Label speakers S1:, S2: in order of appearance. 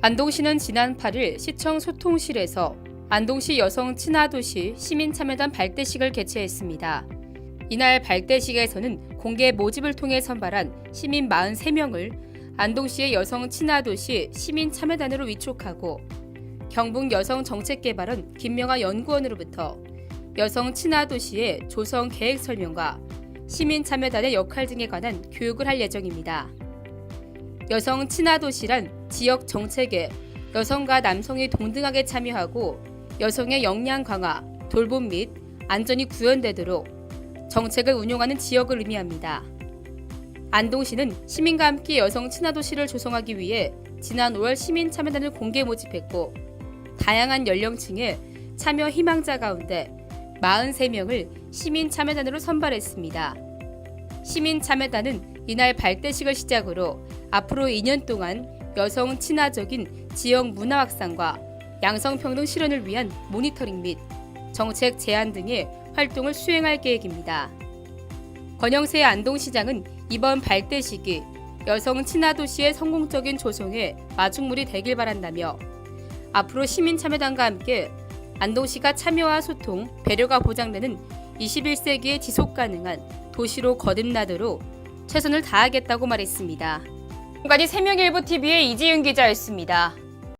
S1: 안동시는 지난 8일 시청 소통실에서 안동시 여성 친화도시 시민참여단 발대식을 개최했습니다. 이날 발대식에서는 공개 모집을 통해 선발한 시민 43명을 안동시의 여성 친화도시 시민참여단으로 위촉하고 경북 여성정책개발원 김명아 연구원으로부터 여성 친화도시의 조성 계획 설명과 시민참여단의 역할 등에 관한 교육을 할 예정입니다. 여성 친화도시란 지역 정책에 여성과 남성이 동등하게 참여하고 여성의 역량 강화, 돌봄 및 안전이 구현되도록 정책을 운용하는 지역을 의미합니다. 안동시는 시민과 함께 여성 친화도시를 조성하기 위해 지난 5월 시민 참여단을 공개 모집했고 다양한 연령층의 참여 희망자 가운데 43명을 시민 참여단으로 선발했습니다. 시민 참여단은 이날 발대식을 시작으로 앞으로 2년 동안 여성 친화적인 지역 문화 확산과 양성평등 실현을 위한 모니터링 및 정책 제안 등의 활동을 수행할 계획입니다. 권영세 안동시장은 이번 발대식이 여성 친화도시의 성공적인 조성에 마중물이 되길 바란다며 앞으로 시민참여단과 함께 안동시가 참여와 소통, 배려가 보장되는 21세기의 지속 가능한 도시로 거듭나도록 최선을 다하겠다고 말했습니다. 지금까지 생명일보 TV의 이지윤 기자였습니다.